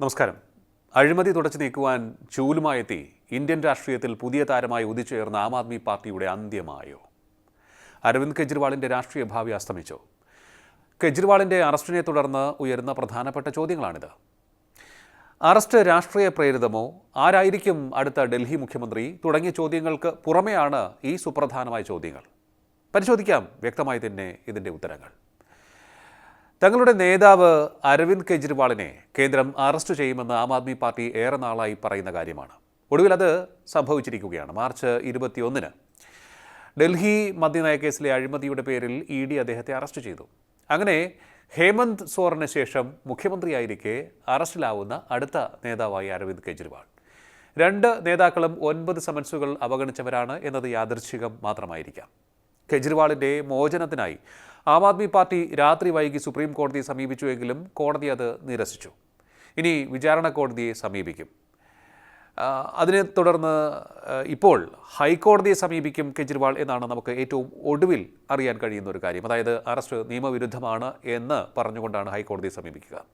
നമസ്കാരം. അഴിമതി തുടച്ചു നീക്കുവാൻ ചൂലുമായെത്തി ഇന്ത്യൻ രാഷ്ട്രീയത്തിൽ പുതിയ താരമായി ഉദിച്ചുയർന്ന ആം ആദ്മി പാർട്ടിയുടെ അന്ത്യമായോ? അരവിന്ദ് കെജ്രിവാളിന്റെ രാഷ്ട്രീയ ഭാവി അസ്തമിച്ചു? കെജ്രിവാളിന്റെ അറസ്റ്റിനെ തുടർന്ന് ഉയരുന്ന പ്രധാനപ്പെട്ട ചോദ്യങ്ങളാണിത്. അറസ്റ്റ് രാഷ്ട്രീയ പ്രേരിതമോ? ആരായിരിക്കും അടുത്ത ഡൽഹി മുഖ്യമന്ത്രി? തുടങ്ങിയ ചോദ്യങ്ങൾക്ക് പുറമെയാണ് ഈ സുപ്രധാനമായ ചോദ്യങ്ങൾ. പരിശോധിക്കാം വ്യക്തമായി തന്നെ ഇതിന്റെ ഉത്തരങ്ങൾ. തങ്ങളുടെ നേതാവ് അരവിന്ദ് കെജ്രിവാളിനെ കേന്ദ്രം അറസ്റ്റ് ചെയ്യുമെന്ന് ആം ആദ്മി പാർട്ടി ഏറെ നാളായി പറയുന്ന കാര്യമാണ്. ഒടുവിൽ അത് സംഭവിച്ചിരിക്കുകയാണ്. മാർച്ച് ഇരുപത്തിയൊന്നിന് ഡൽഹി മദ്യനയ കേസിലെ അഴിമതിയുടെ പേരിൽ ഇ ഡി അദ്ദേഹത്തെ അറസ്റ്റ് ചെയ്തു. അങ്ങനെ ഹേമന്ത് സോറിന് ശേഷം മുഖ്യമന്ത്രിയായിരിക്കെ അറസ്റ്റിലാവുന്ന അടുത്ത നേതാവായി അരവിന്ദ് കെജ്രിവാൾ. രണ്ട് നേതാക്കളും ഒൻപത് സമൻസുകൾ അവഗണിച്ചവരാണ് എന്നത് യാദൃച്ഛികം മാത്രമായിരിക്കാം. കെജ്രിവാളിന്റെ മോചനത്തിനായി ആം ആദ്മി പാർട്ടി രാത്രി വൈകി സുപ്രീം കോടതിയെ സമീപിച്ചുവെങ്കിലും കോടതി അത് നിരസിച്ചു. ഇനി വിചാരണ കോടതിയെ സമീപിക്കും. അതിനെ തുടർന്ന് ഇപ്പോൾ ഹൈക്കോടതിയെ സമീപിക്കും കെജ്രിവാൾ എന്നാണ് നമുക്ക് ഏറ്റവും ഒടുവിൽ അറിയാൻ കഴിയുന്ന ഒരു കാര്യം. അതായത് അറസ്റ്റ് നിയമവിരുദ്ധമാണ് എന്ന് പറഞ്ഞുകൊണ്ടാണ് ഹൈക്കോടതിയെ സമീപിക്കുക.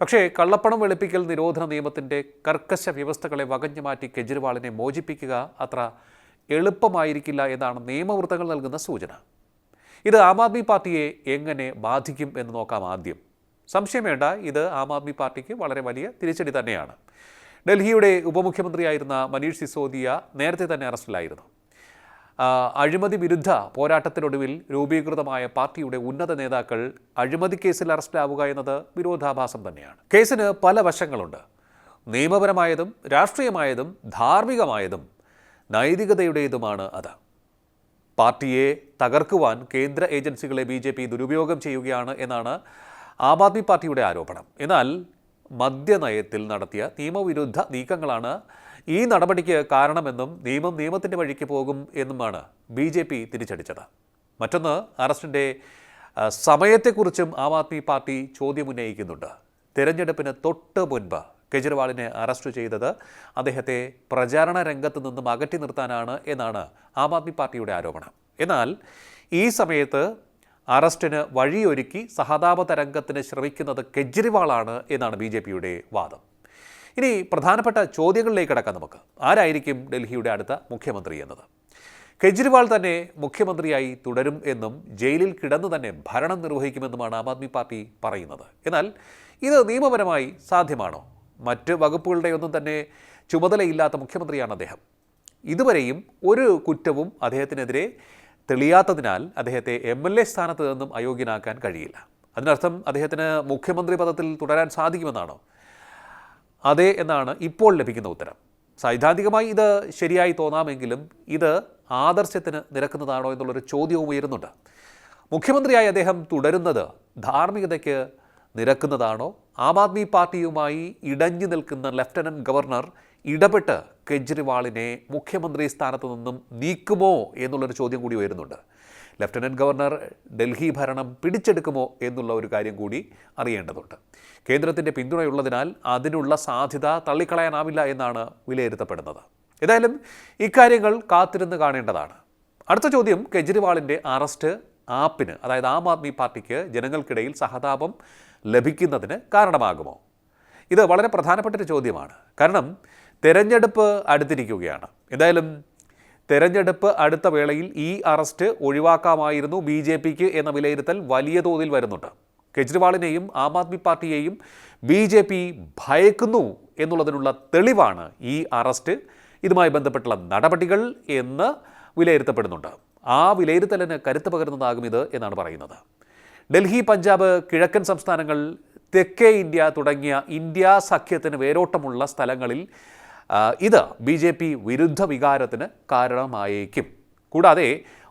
പക്ഷേ കള്ളപ്പണം വെളുപ്പിക്കൽ നിരോധന നിയമത്തിന്റെ കർക്കശ വ്യവസ്ഥകളെ വകഞ്ഞു മാറ്റി കെജ്രിവാളിനെ മോചിപ്പിക്കുക അത്ര എളുപ്പമായിരിക്കില്ല എന്നാണ് നിയമവൃത്തങ്ങൾ നൽകുന്ന സൂചന. ഇത് ആം ആദ്മി പാർട്ടിയെ എങ്ങനെ ബാധിക്കും എന്ന് നോക്കാം ആദ്യം. സംശയം വേണ്ട ഇത് ആം ആദ്മി പാർട്ടിക്ക് വളരെ വലിയ തിരിച്ചടി തന്നെയാണ്. ഡൽഹിയുടെ ഉപമുഖ്യമന്ത്രിയായിരുന്ന മനീഷ് സിസോദിയ നേരത്തെ തന്നെ അറസ്റ്റിലായിരുന്നു. അഴിമതി വിരുദ്ധ പോരാട്ടത്തിനൊടുവിൽ രൂപീകൃതമായ പാർട്ടിയുടെ ഉന്നത നേതാക്കൾ അഴിമതി കേസിൽ അറസ്റ്റിലാവുക എന്നത് വിരോധാഭാസം തന്നെയാണ്. കേസിന് പല വശങ്ങളുണ്ട്. നിയമപരമായതും രാഷ്ട്രീയമായതും ധാർമ്മികമായതും നൈതികതയുടേതുമാണ് അത്. പാർട്ടിയെ തകർക്കുവാൻ കേന്ദ്ര ഏജൻസികളെ ബി ജെ പി ദുരുപയോഗം ചെയ്യുകയാണ് എന്നാണ് ആം ആദ്മി പാർട്ടിയുടെ ആരോപണം. എന്നാൽ മദ്യനയത്തിൽ നടത്തിയ നിയമവിരുദ്ധ നീക്കങ്ങളാണ് ഈ നടപടിക്ക് കാരണമെന്നും നിയമം നിയമത്തിന്റെ വഴിക്ക് പോകും എന്നുമാണ് ബി ജെ പി തിരിച്ചടിച്ചത്. മറ്റൊന്ന് അറസ്റ്റിന്റെ സമയത്തെക്കുറിച്ചും ആം ആദ്മി പാർട്ടി ചോദ്യമുന്നയിക്കുന്നുണ്ട് തിരഞ്ഞെടുപ്പിന് തൊട്ട് മുൻപ് കെജ്രിവാളിനെ അറസ്റ്റ് ചെയ്തത് അദ്ദേഹത്തെ പ്രചാരണ രംഗത്ത് നിന്നും അകറ്റി നിർത്താനാണ് എന്നാണ് ആം ആദ്മി പാർട്ടിയുടെ ആരോപണം. എന്നാൽ ഈ സമയത്ത് അറസ്റ്റിന് വഴിയൊരുക്കി സഹതാപ തരംഗത്തിന് ശ്രമിക്കുന്നത് കെജ്രിവാളാണ് എന്നാണ് ബി ജെ പിയുടെ വാദം. ഇനി പ്രധാനപ്പെട്ട ചോദ്യങ്ങളിലേക്ക് കടക്കാം നമുക്ക്. ആരായിരിക്കും ഡൽഹിയുടെ അടുത്ത മുഖ്യമന്ത്രി എന്നത്? കെജ്രിവാൾ തന്നെ മുഖ്യമന്ത്രിയായി തുടരും എന്നും ജയിലിൽ കിടന്നു തന്നെ ഭരണം നിർവഹിക്കുമെന്നുമാണ് ആം ആദ്മി പാർട്ടി പറയുന്നത്. എന്നാൽ ഇത് നിയമപരമായി സാധ്യമാണോ? മറ്റ് വകുപ്പുകളുടെ ഒന്നും തന്നെ ചുമതലയില്ലാത്ത മുഖ്യമന്ത്രിയാണ് അദ്ദേഹം. ഇതുവരെയും ഒരു കുറ്റവും അദ്ദേഹത്തിനെതിരെ തെളിയാത്തതിനാൽ അദ്ദേഹത്തെ എം എൽ എ സ്ഥാനത്ത് നിന്നും അയോഗ്യനാക്കാൻ കഴിയില്ല. അതിനർത്ഥം അദ്ദേഹത്തിന് മുഖ്യമന്ത്രി പദത്തിൽ തുടരാൻ സാധിക്കുമെന്നാണോ? അതെ എന്നാണ് ഇപ്പോൾ ലഭിക്കുന്ന ഉത്തരം. സൈദ്ധാന്തികമായി ഇത് ശരിയായി തോന്നാമെങ്കിലും ഇത് ആദർശത്തിന് നിരക്കുന്നതാണോ എന്നുള്ളൊരു ചോദ്യവും ഉയരുന്നുണ്ട്. മുഖ്യമന്ത്രിയായി അദ്ദേഹം തുടരുന്നത് ധാർമ്മികതയ്ക്ക് നിരക്കുന്നതാണോ ആം ആദ്മി പാർട്ടിയുമായി ഇടഞ്ഞു നിൽക്കുന്ന ലഫ്റ്റനന്റ് ഗവർണർ ഇടപെട്ട് കെജ്രിവാളിനെ മുഖ്യമന്ത്രി സ്ഥാനത്ത് നിന്നും നീക്കുമോ എന്നുള്ളൊരു ചോദ്യം കൂടി ഉയരുന്നുണ്ട്. ലഫ്റ്റനന്റ് ഗവർണർ ഡൽഹി ഭരണം പിടിച്ചെടുക്കുമോ എന്നുള്ള ഒരു കാര്യം കൂടി അറിയേണ്ടതുണ്ട്. കേന്ദ്രത്തിന്റെ പിന്തുണയുള്ളതിനാൽ അതിനുള്ള സാധ്യത തള്ളിക്കളയാനാവില്ല എന്നാണ് വിലയിരുത്തപ്പെടുന്നത്. ഏതായാലും ഇക്കാര്യങ്ങൾ കാത്തിരുന്ന് കാണേണ്ടതാണ്. അടുത്ത ചോദ്യം കെജ്രിവാളിന്റെ അറസ്റ്റ് ആപ്പിന് അതായത് ആം ആദ്മി പാർട്ടിക്ക് ജനങ്ങൾക്കിടയിൽ സഹതാപം ലഭിക്കുന്നതിന് കാരണമാകുമോ? ഇത് വളരെ പ്രധാനപ്പെട്ട ഒരു ചോദ്യമാണ്. കാരണം തെരഞ്ഞെടുപ്പ് അടുത്തിരിക്കുകയാണ്. എന്തായാലും തെരഞ്ഞെടുപ്പ് അടുത്ത വേളയിൽ ഈ അറസ്റ്റ് ഒഴിവാക്കാമായിരുന്നു ബി ജെ പിക്ക് എന്ന വിലയിരുത്തൽ വലിയ തോതിൽ വരുന്നുണ്ട്. കെജ്രിവാളിനെയും ആം ആദ്മി പാർട്ടിയെയും ബി ജെ പി ഭയക്കുന്നു എന്നുള്ളതിനുള്ള തെളിവാണ് ഈ അറസ്റ്റ്. ഇതുമായി ബന്ധപ്പെട്ടുള്ള നടപടികൾ എന്ന് വിലയിരുത്തപ്പെടുന്നുണ്ട്. ആ വിലയിരുത്തലിന് കരുത്ത് പകരുന്നതാകും ഇത് എന്നാണ് പറയുന്നത്. ഡൽഹി പഞ്ചാബ് കിഴക്കൻ സംസ്ഥാനങ്ങൾ തെക്കേ ഇന്ത്യ തുടങ്ങിയ ഇന്ത്യ സഖ്യത്തിന് വേരോട്ടമുള്ള സ്ഥലങ്ങളിൽ ഇത് ബി ജെ പി വിരുദ്ധ വികാരത്തിന് കാരണമായേക്കും. കൂടാതെ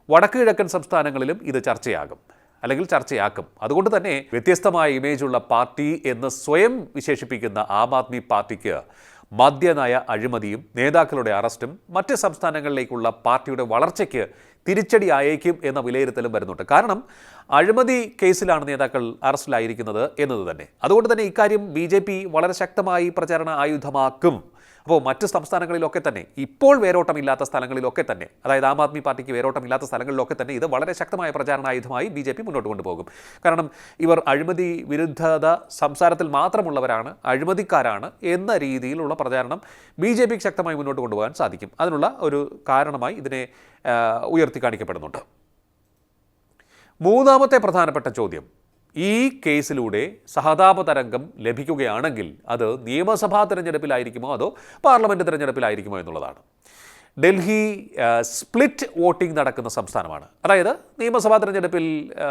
വടക്ക് കിഴക്കൻ സംസ്ഥാനങ്ങളിലും ഇത് ചർച്ചയാകും അല്ലെങ്കിൽ ചർച്ചയാക്കും. അതുകൊണ്ട് തന്നെ വ്യത്യസ്തമായ ഇമേജുള്ള പാർട്ടി എന്ന് സ്വയം വിശേഷിപ്പിക്കുന്ന ആം ആദ്മി പാർട്ടിക്ക് മദ്യനയ അഴിമതിയും നേതാക്കളുടെ അറസ്റ്റും മറ്റ് സംസ്ഥാനങ്ങളിലേക്കുള്ള പാർട്ടിയുടെ വളർച്ചയ്ക്ക് തിരിച്ചടി അയക്കും എന്ന വിലയിരുത്തലും വരുന്നുണ്ട്. കാരണം അഴിമതി കേസിലാണ് നേതാക്കൾ അറസ്റ്റിലായിരിക്കുന്നത് എന്നത് തന്നെ. അതുകൊണ്ട് തന്നെ ഇക്കാര്യം ബി വളരെ ശക്തമായി പ്രചാരണ ആയുധമാക്കും. അപ്പോൾ മറ്റ് സംസ്ഥാനങ്ങളിലൊക്കെ തന്നെ ഇപ്പോൾ വേരോട്ടമില്ലാത്ത സ്ഥലങ്ങളിലൊക്കെ തന്നെ അതായത് ആം ആദ്മി പാർട്ടിക്ക് വേരോട്ടമില്ലാത്ത സ്ഥലങ്ങളിലൊക്കെ തന്നെ ഇത് വളരെ ശക്തമായ പ്രചാരണായുധമായി ബി ജെ പി മുന്നോട്ട് കൊണ്ടുപോകും. കാരണം ഇവർ അഴിമതി വിരുദ്ധത സംസാരത്തിൽ മാത്രമുള്ളവരാണ് അഴിമതിക്കാരാണ് എന്ന രീതിയിലുള്ള പ്രചാരണം ബി ജെ പിക്ക് ശക്തമായി മുന്നോട്ട് കൊണ്ടുപോകാൻ സാധിക്കും. അതിനുള്ള ഒരു കാരണമായി ഇതിനെ ഉയർത്തി കാണിക്കപ്പെടുന്നുണ്ട്. മൂന്നാമത്തെ പ്രധാനപ്പെട്ട ചോദ്യം ഈ കേസിലൂടെ സഹതാപ തരംഗം ലഭിക്കുകയാണെങ്കിൽ അത് നിയമസഭാ തിരഞ്ഞെടുപ്പിലായിരിക്കുമോ അതോ പാർലമെന്റ് തിരഞ്ഞെടുപ്പിലായിരിക്കുമോ എന്നുള്ളതാണ്. ഡൽഹി സ്പ്ലിറ്റ് വോട്ടിംഗ് നടക്കുന്ന സംസ്ഥാനമാണ്. അതായത് നിയമസഭാ തിരഞ്ഞെടുപ്പിൽ ആ,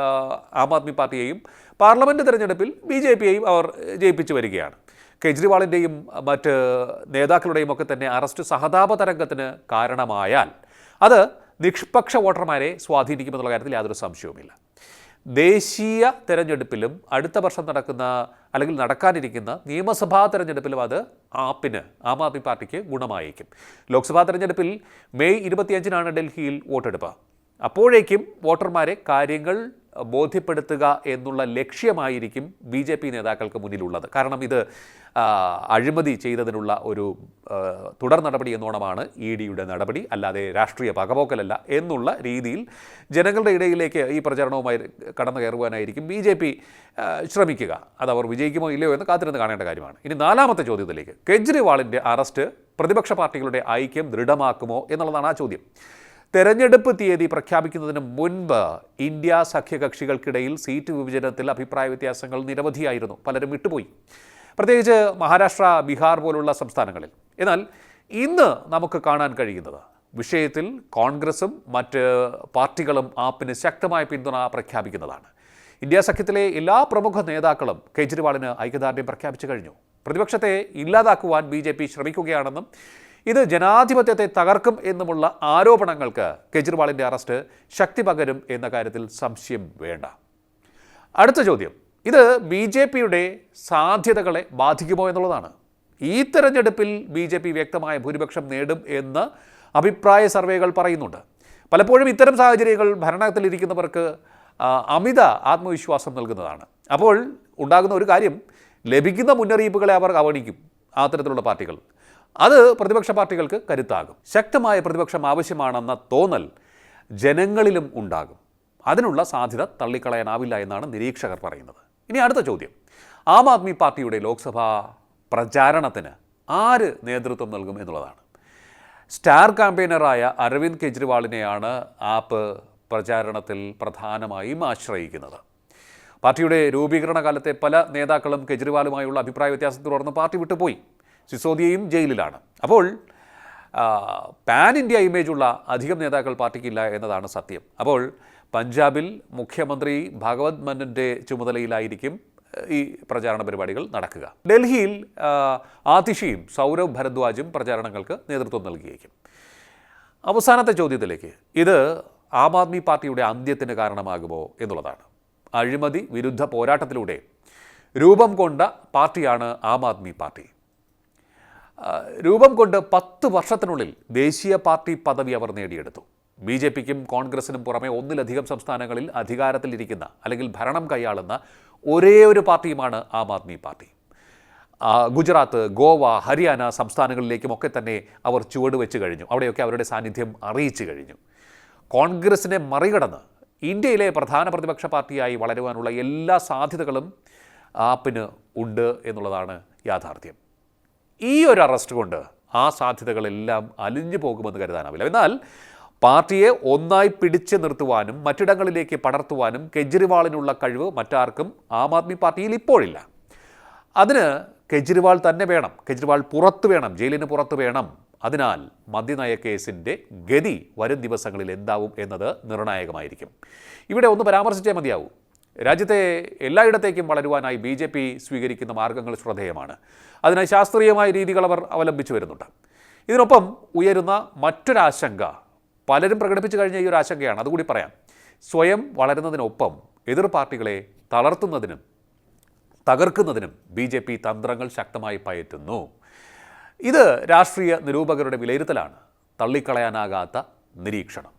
ആദ്മി പാർട്ടിയെയും പാർലമെന്റ് തിരഞ്ഞെടുപ്പിൽ ബി ജെ പിയെയും അവർ ജയിപ്പിച്ചു വരികയാണ്. കെജ്രിവാളിന്റെയും മറ്റ് നേതാക്കളുടെയും ഒക്കെ തന്നെ അറസ്റ്റ് സഹതാപ തരംഗത്തിന് കാരണമായാൽ അത് നിഷ്പക്ഷ വോട്ടർമാരെ സ്വാധീനിക്കുമെന്നുള്ള കാര്യത്തിൽ യാതൊരു സംശയവുമില്ല. ദേശീയ തെരഞ്ഞെടുപ്പിലും അടുത്ത വർഷം നടക്കുന്ന അല്ലെങ്കിൽ നടക്കാനിരിക്കുന്ന നിയമസഭാ തെരഞ്ഞെടുപ്പിലും അത് ആപ്പിന് ആം ആദ്മി പാർട്ടിക്ക് ഗുണമായേക്കും. ലോക്സഭാ തെരഞ്ഞെടുപ്പിൽ മെയ് ഇരുപത്തിയഞ്ചിനാണ് ഡൽഹിയിൽ വോട്ടെടുപ്പ്. അപ്പോഴേക്കും വോട്ടർമാരെ കാര്യങ്ങൾ ബോധ്യപ്പെടുത്തുക എന്നുള്ള ലക്ഷ്യമായിരിക്കും ബി ജെ പി നേതാക്കൾക്ക് മുന്നിലുള്ളത്. കാരണം ഇത് അഴിമതി ചെയ്തതിനുള്ള ഒരു തുടർ നടപടി എന്നോണമാണ് ഇ ഡിയുടെ നടപടി. അല്ലാതെ രാഷ്ട്രീയ പകപോക്കലല്ല എന്നുള്ള രീതിയിൽ ജനങ്ങളുടെ ഇടയിലേക്ക് ഈ പ്രചരണവുമായി കടന്നു കയറുവാനായിരിക്കും ബി ജെ പി ശ്രമിക്കുക. അത് അവർ വിജയിക്കുമോ ഇല്ലയോ എന്ന് കാത്തിരുന്ന് കാണേണ്ട കാര്യമാണ്. ഇനി നാലാമത്തെ ചോദ്യത്തിലേക്ക്. കെജ്രിവാളിന്റെ അറസ്റ്റ് പ്രതിപക്ഷ പാർട്ടികളുടെ ഐക്യം ദൃഢമാക്കുമോ എന്നുള്ളതാണ് ആ ചോദ്യം. തെരഞ്ഞെടുപ്പ് തീയതി പ്രഖ്യാപിക്കുന്നതിന് മുൻപ് ഇന്ത്യ സഖ്യകക്ഷികൾക്കിടയിൽ സീറ്റ് വിഭജനത്തിൽ അഭിപ്രായ വ്യത്യാസങ്ങൾ നിരവധിയായിരുന്നു. പലരും വിട്ടുപോയി. പ്രത്യേകിച്ച് മഹാരാഷ്ട്ര ബീഹാർ പോലുള്ള സംസ്ഥാനങ്ങളിൽ. എന്നാൽ ഇന്ന് നമുക്ക് കാണാൻ കഴിയുന്നത് വിഷയത്തിൽ കോൺഗ്രസും മറ്റ് പാർട്ടികളും ആപ്പിന് ശക്തമായ പിന്തുണ പ്രഖ്യാപിക്കുന്നതാണ്. ഇന്ത്യ സഖ്യത്തിലെ എല്ലാ പ്രമുഖ നേതാക്കളും കെജ്രിവാളിന് ഐക്യദാർഢ്യം പ്രഖ്യാപിച്ചു കഴിഞ്ഞു. പ്രതിപക്ഷത്തെ ഇല്ലാതാക്കുവാൻ ബി ജെ പി ശ്രമിക്കുകയാണെന്നും ഇത് ജനാധിപത്യത്തെ തകർക്കും എന്നുമുള്ള ആരോപണങ്ങൾക്ക് കെജ്രിവാളിന്റെ അറസ്റ്റ് ശക്തി പകരും എന്ന കാര്യത്തിൽ സംശയം വേണ്ട. അടുത്ത ചോദ്യം. ഇത് ബി ജെ പിയുടെ സാധ്യതകളെ ബാധിക്കുമോ എന്നുള്ളതാണ്. ഈ തെരഞ്ഞെടുപ്പിൽ ബി ജെ പി വ്യക്തമായ ഭൂരിപക്ഷം നേടും എന്ന് അഭിപ്രായ സർവേകൾ പറയുന്നുണ്ട്. പലപ്പോഴും ഇത്തരം സാഹചര്യങ്ങൾ ഭരണത്തിലിരിക്കുന്നവർക്ക് അമിത ആത്മവിശ്വാസം നൽകുന്നതാണ്. അപ്പോൾ ഉണ്ടാകുന്ന ഒരു കാര്യം ലഭിക്കുന്ന മുന്നറിയിപ്പുകളെ അവർ അവഗണിക്കും. ആ തരത്തിലുള്ള പാർട്ടികൾ. അത് പ്രതിപക്ഷ പാർട്ടികൾക്ക് കരുത്താകും. ശക്തമായ പ്രതിപക്ഷം ആവശ്യമാണെന്ന തോന്നൽ ജനങ്ങളിലും ഉണ്ടാകും. അതിനുള്ള സാധ്യത തള്ളിക്കളയാനാവില്ല എന്നാണ് നിരീക്ഷകർ പറയുന്നത്. ഇനി അടുത്ത ചോദ്യം. ആം ആദ്മി പാർട്ടിയുടെ ലോക്സഭാ പ്രചാരണത്തിന് ആര് നേതൃത്വം നൽകും എന്നുള്ളതാണ്. സ്റ്റാർ ക്യാമ്പയിനറായ അരവിന്ദ് കെജ്രിവാളിനെയാണ് ആപ്പ് പ്രചാരണത്തിൽ പ്രധാനമായും ആശ്രയിക്കുന്നത്. പാർട്ടിയുടെ രൂപീകരണ കാലത്തെ പല നേതാക്കളും കെജ്രിവാളുമായുള്ള അഭിപ്രായ വ്യത്യാസത്തെ തുടർന്ന് പാർട്ടി വിട്ടുപോയി. സിസോദിയയും ജയിലിലാണ്. അപ്പോൾ പാൻ ഇന്ത്യ ഇമേജുള്ള അധികം നേതാക്കൾ പാർട്ടിക്കില്ല എന്നതാണ് സത്യം. അപ്പോൾ പഞ്ചാബിൽ മുഖ്യമന്ത്രി ഭഗവത് മന്നന്റെ ചുമതലയിലായിരിക്കും ഈ പ്രചാരണ പരിപാടികൾ നടക്കുക. ഡൽഹിയിൽ ആതിഷിയും സൗരവ് ഭരദ്വാജും പ്രചാരണങ്ങൾക്ക് നേതൃത്വം നൽകിയേക്കും. അവസാനത്തെ ചോദ്യത്തിലേക്ക്. ഇത് ആം ആദ്മി പാർട്ടിയുടെ അന്ത്യത്തിന് കാരണമാകുമോ എന്നുള്ളതാണ്. അഴിമതി വിരുദ്ധ പോരാട്ടത്തിലൂടെ രൂപം കൊണ്ട പാർട്ടിയാണ് ആം ആദ്മി പാർട്ടി. രൂപം കൊണ്ട് പത്ത് വർഷത്തിനുള്ളിൽ ദേശീയ പാർട്ടി പദവി അവർ നേടിയെടുത്തു. ബി ജെ പിക്കും കോൺഗ്രസിനും പുറമെ ഒന്നിലധികം സംസ്ഥാനങ്ങളിൽ അധികാരത്തിലിരിക്കുന്ന അല്ലെങ്കിൽ ഭരണം കൈയാളുന്ന ഒരേ ഒരു പാർട്ടിയുമാണ് ആം ആദ്മി പാർട്ടി. ഗുജറാത്ത് ഗോവ ഹരിയാന സംസ്ഥാനങ്ങളിലേക്കുമൊക്കെ തന്നെ അവർ ചുവട് വെച്ച് കഴിഞ്ഞു. അവിടെയൊക്കെ അവരുടെ സാന്നിധ്യം അറിയിച്ചു കഴിഞ്ഞു. കോൺഗ്രസിനെ മറികടന്ന് ഇന്ത്യയിലെ പ്രധാന പ്രതിപക്ഷ പാർട്ടിയായി വളരുവാനുള്ള എല്ലാ സാധ്യതകളും ആപ്പിന് ഉണ്ട് എന്നുള്ളതാണ് യാഥാർത്ഥ്യം. ഈ ഒരു അറസ്റ്റ് കൊണ്ട് ആ സാധ്യതകളെല്ലാം അലിഞ്ഞു പോകുമെന്ന് കരുതാനാവില്ല. എന്നാൽ പാർട്ടിയെ ഒന്നായി പിടിച്ചു നിർത്തുവാനും മറ്റിടങ്ങളിലേക്ക് പടർത്തുവാനും കെജ്രിവാളിനുള്ള കഴിവ് മറ്റാർക്കും ആം ആദ്മി പാർട്ടിയിൽ ഇപ്പോഴില്ല. അതിന് കെജ്രിവാൾ തന്നെ വേണം കെജ്രിവാൾ പുറത്ത് വേണം ജയിലിന് പുറത്ത് വേണം. അതിനാൽ മദ്യനയ കേസിന്റെ ഗതി വരും ദിവസങ്ങളിൽ എന്താവും എന്നത് നിർണായകമായിരിക്കും. ഇവിടെ ഒന്ന് പരാമർശിച്ചേ മതിയാവൂ. രാജ്യത്തെ എല്ലായിടത്തേക്കും വളരുവാനായി ബി ജെ പി സ്വീകരിക്കുന്ന മാർഗങ്ങൾ ശ്രദ്ധേയമാണ്. അതിനായി ശാസ്ത്രീയമായ രീതികൾ അവർ അവലംബിച്ചു വരുന്നുണ്ട്. ഇതിനൊപ്പം ഉയരുന്ന മറ്റൊരാശങ്ക പലരും പ്രകടിപ്പിച്ചു കഴിഞ്ഞ ഈ ഒരു ആശങ്കയാണ്. അതുകൂടി പറയാം. സ്വയം വളരുന്നതിനൊപ്പം എതിർ പാർട്ടികളെ തളർത്തുന്നതിനും തകർക്കുന്നതിനും ബി ജെ പി തന്ത്രങ്ങൾ ശക്തമായി പയറ്റുന്നു. ഇത് രാഷ്ട്രീയ നിരൂപകരുടെ വിലയിരുത്തലാണ്. തള്ളിക്കളയാനാകാത്ത നിരീക്ഷണം.